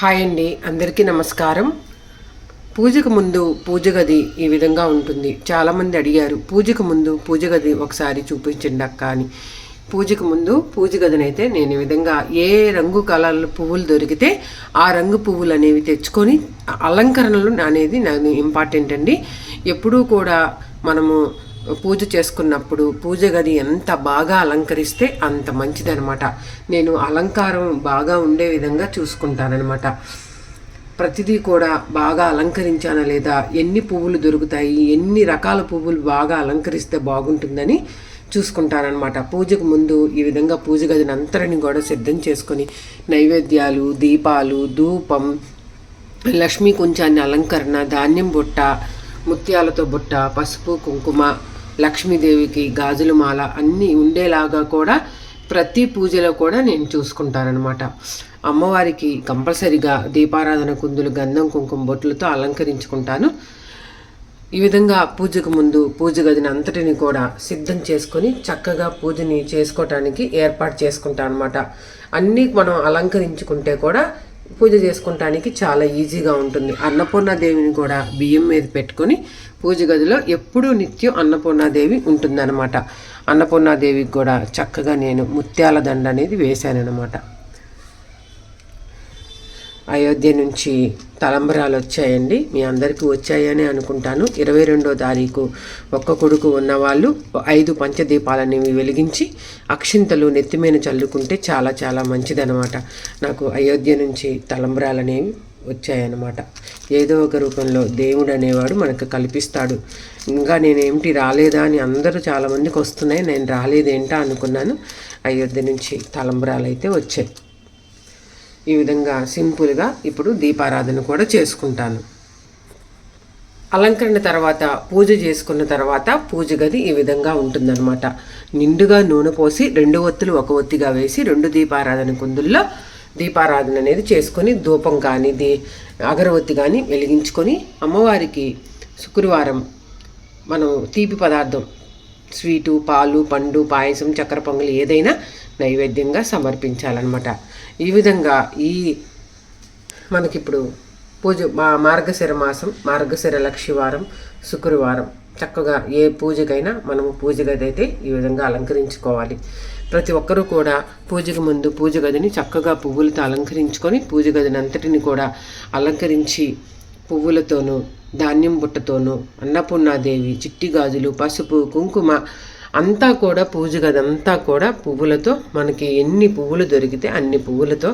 Hi అండి అందరికీ నమస్కారం. పూజకు ముందు పూజ గది ఈ విధంగా ఉంటుంది. చాలామంది అడిగారు పూజకు ముందు పూజ గది ఒకసారి చూపించండి అక్క అని. పూజకు ముందు పూజ గదిని అయితే నేను ఈ విధంగా ఏ రంగు కలర్లు పువ్వులు దొరికితే ఆ రంగు పువ్వులు అనేవి తెచ్చుకొని అలంకరణలు అనేది నాకు ఇంపార్టెంట్ అండి. ఎప్పుడూ కూడా మనము పూజ చేసుకున్నప్పుడు పూజ గది ఎంత బాగా అలంకరిస్తే అంత మంచిదనమాట నేను అలంకారం బాగా ఉండే విధంగా చూసుకుంటానమాట ప్రతిదీ కూడా బాగా అలంకరించానా లేదా ఎన్ని పువ్వులు దొరుకుతాయి ఎన్ని రకాల పువ్వులు బాగా అలంకరిస్తే బాగుంటుందని చూసుకుంటానమాట పూజకు ముందు ఈ విధంగా పూజ గదిని అంతరిని కూడా సిద్ధం చేసుకొని నైవేద్యాలు దీపాలు ధూపం లక్ష్మీ కుంచాన్ని అలంకరణ ధాన్యం బుట్ట ముత్యాలతో బుట్ట పసుపు కుంకుమ లక్ష్మీదేవికి గాజుల మాల అన్నీ ఉండేలాగా కూడా ప్రతి పూజలో కూడా నేను చూసుకుంటానమాట అమ్మవారికి కంపల్సరిగా దీపారాధన కుందులు గంధం కుంకుమ బొట్లతో అలంకరించుకుంటాను. ఈ విధంగా పూజకు ముందు పూజ గదిని అంతటిని కూడా సిద్ధం చేసుకొని చక్కగా పూజని చేసుకోవటానికి ఏర్పాటు చేసుకుంటాను అనమాట అన్నీ మనం అలంకరించుకుంటే కూడా పూజ చేసుకోవటానికి చాలా ఈజీగా ఉంటుంది. అన్నపూర్ణాదేవిని కూడా బియ్యం మీద పెట్టుకొని పూజ గదిలో ఎప్పుడూ నిత్యం అన్నపూర్ణాదేవి ఉంటుందన్నమాట. అన్నపూర్ణాదేవికి కూడా చక్కగా నేను ముత్యాల దండ అనేది వేశానన్నమాట. అయోధ్య నుంచి తలంబరాలు వచ్చాయండి. మీ అందరికీ వచ్చాయని అనుకుంటాను. ఇరవై రెండో తారీఖు ఒక్క కొడుకు ఉన్నవాళ్ళు ఐదు పంచదీపాలనేవి వెలిగించి అక్షింతలు నెత్తిమీన చల్లుకుంటే చాలా చాలా మంచిదనమాట నాకు అయోధ్య నుంచి తలంబరాలు అనేవి వచ్చాయన్నమాట. ఏదో ఒక రూపంలో దేవుడు అనేవాడు మనకు కల్పిస్తాడు. ఇంకా నేనేమిటి రాలేదా అని అందరూ చాలామందికి వస్తున్నాయి. నేను రాలేదేంటా అనుకున్నాను. అయోధ్య నుంచి తలంబరాలు అయితే వచ్చాయి. ఈ విధంగా సింపుల్గా ఇప్పుడు దీపారాధన కూడా చేసుకుంటాను. అలంకరణ తర్వాత పూజ చేసుకున్న తర్వాత పూజ గది ఈ విధంగా ఉంటుందన్నమాట. నిండుగా నూనె పోసి రెండు ఒత్తులు ఒక ఒత్తిగా వేసి రెండు దీపారాధన కుందుల్లో దీపారాధన అనేది చేసుకొని ధూపం కానీ దీ అగరవత్తి కానీ వెలిగించుకొని అమ్మవారికి శుక్రవారం మనం తీపి పదార్థం స్వీటు పాలు పండు పాయసం చక్కెర పొంగలి ఏదైనా నైవేద్యంగా సమర్పించాలన్నమాట. ఈ విధంగా ఈ మనకిప్పుడు పూజ మా మార్గశిర మాసం మార్గశిర లక్షివారం శుక్రవారం చక్కగా ఏ పూజకైనా మనము పూజ గది అయితే ఈ విధంగా అలంకరించుకోవాలి. ప్రతి ఒక్కరూ కూడా పూజకు ముందు పూజ గదిని చక్కగా పువ్వులతో అలంకరించుకొని పూజ గదిని అంతటిని కూడా అలంకరించి పువ్వులతోనూ ధాన్యం బుట్టతోనూ అన్నపూర్ణాదేవి చిట్టి గాజులు పసుపు కుంకుమ అంతా కూడా పూజ గదంతా కూడా పువ్వులతో మనకి ఎన్ని పువ్వులు దొరికితే అన్ని పువ్వులతో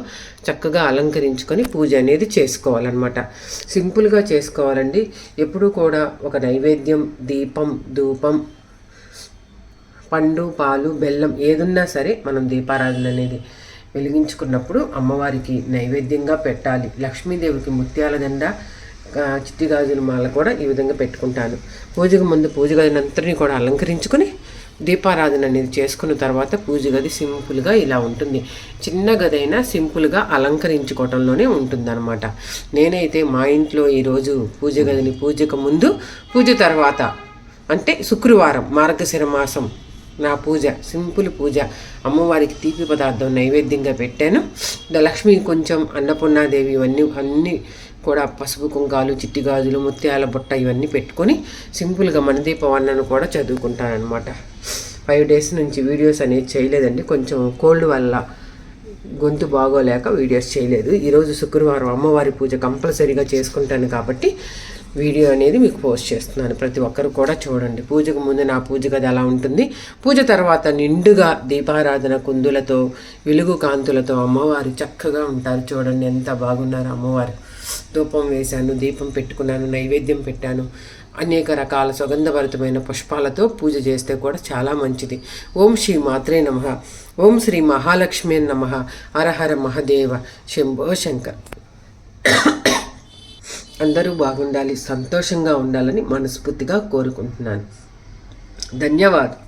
చక్కగా అలంకరించుకొని పూజ అనేది చేసుకోవాలన్నమాట. సింపుల్గా చేసుకోవాలండి. ఎప్పుడు కూడా ఒక నైవేద్యం దీపం ధూపం పండు పాలు బెల్లం ఏదున్నా సరే మనం దీపారాధన అనేది వెలిగించుకున్నప్పుడు అమ్మవారికి నైవేద్యంగా పెట్టాలి. లక్ష్మీదేవికి ముత్యాల దండ చిట్టి గాజుల మాల కూడా ఈ విధంగా పెట్టుకుంటాను. పూజకు ముందు పూజ గదినంతటిని కూడా అలంకరించుకొని దీపారాధన అనేది చేసుకున్న తర్వాత పూజ గది సింపుల్గా ఇలా ఉంటుంది. చిన్న గది అయినా సింపుల్గా అలంకరించుకోవటంలోనే ఉంటుందన్నమాట. నేనైతే మా ఇంట్లో ఈరోజు పూజ గదిని పూజకు ముందు పూజ తర్వాత అంటే శుక్రవారం మార్గశిర మాసం నా పూజ సింపుల్ పూజ. అమ్మవారికి తీపి పదార్థం నైవేద్యంగా పెట్టాను. లక్ష్మి కొంచెం అన్నపూర్ణాదేవి ఇవన్నీ అన్నీ కూడా పసుపు కుంకాలు చిట్టి గాజులు ముత్యాల బుట్ట ఇవన్నీ పెట్టుకొని సింపుల్గా మనదీప వర్ణను కూడా చదువుకుంటానమాట ఫైవ్ డేస్ నుంచి వీడియోస్ అనేది చేయలేదండి. కొంచెం కోల్డ్ వల్ల గొంతు బాగోలేక వీడియోస్ చేయలేదు. ఈరోజు శుక్రవారం అమ్మవారి పూజ కంపల్సరీగా చేసుకుంటాను కాబట్టి వీడియో అనేది మీకు పోస్ట్ చేస్తున్నాను. ప్రతి ఒక్కరు కూడా చూడండి. పూజకు ముందు నా పూజ గది అలా ఉంటుంది. పూజ తర్వాత నిండుగా దీపారాధన కుందులతో వెలుగు కాంతులతో అమ్మవారు చక్కగా ఉంటారు. చూడండి ఎంత బాగున్నారు అమ్మవారు. ధూపం వేశాను దీపం పెట్టుకున్నాను నైవేద్యం పెట్టాను. అనేక రకాల సుగంధభరితమైన పుష్పాలతో పూజ చేస్తే కూడా చాలా మంచిది. ఓం శ్రీ మాత్రే నమ. ఓం శ్రీ మహాలక్ష్మి నమ. హరహర మహదేవ శంభో శంకర్. అందరూ బాగుండాలి సంతోషంగా ఉండాలని మనస్ఫూర్తిగా కోరుకుంటున్నాను. ధన్యవాదాలు.